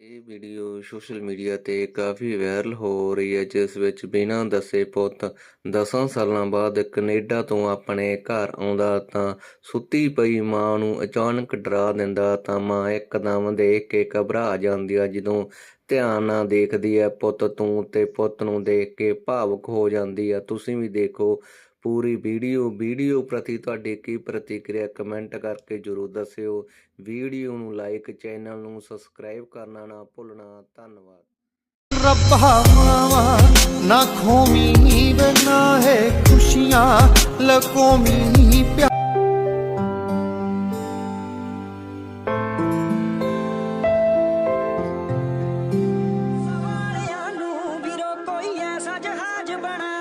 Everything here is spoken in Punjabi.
ਇਹ ਵੀਡੀਓ ਸੋਸ਼ਲ ਮੀਡੀਆ ਤੇ ਕਾਫੀ ਵਾਇਰਲ ਹੋ ਰਹੀ ਹੈ, ਜਿਸ ਵਿੱਚ ਬਿਨਾਂ ਦੱਸੇ ਪੁੱਤ 10 ਸਾਲਾਂ ਬਾਅਦ ਕੈਨੇਡਾ ਤੋਂ ਆਪਣੇ ਘਰ ਆਉਂਦਾ ਤਾਂ ਸੁੱਤੀ ਪਈ ਮਾਂ ਨੂੰ ਅਚਾਨਕ ਡਰਾ ਦਿੰਦਾ ਤਾਂ ਮਾਂ ਇੱਕਦਮ ਦੇਖ ਕੇ ਘਬਰਾ ਜਾਂਦੀ ਹੈ। ਜਦੋਂ ਧਿਆਨ ਨਾਲ ਦੇਖਦੀ ਹੈ, ਪੁੱਤ ਤੂੰ ਤੇ ਪੁੱਤ ਨੂੰ ਦੇਖ ਕੇ ਭਾਵੁਕ ਹੋ ਜਾਂਦੀ ਹੈ। ਤੁਸੀਂ ਵੀ ਦੇਖੋ, ਪੂਰੀ ਵੀਡੀਓ ਵੀਡੀਓ ਪ੍ਰਤੀ ਤੁਹਾਡੀ ਕੀ ਪ੍ਰਤੀਕਿਰਿਆ ਕਮੈਂਟ ਕਰਕੇ ਜਰੂਰ ਦੱਸਿਓ। ਵੀਡੀਓ ਨੂੰ ਲਾਈਕ, ਚੈਨਲ ਨੂੰ ਸਬਸਕ੍ਰਾਈਬ ਕਰਨਾ ਨਾ ਭੁੱਲਣਾ। ਧੰਨਵਾਦ। ਰੱਬਾ ਮਾਵਾ ਨਾ ਖੋਮੀ ਵੇ ਹੈ ਖੁਸ਼ੀਆਂ ਲਕੋਮੀ ਪਿਆ जहाज बना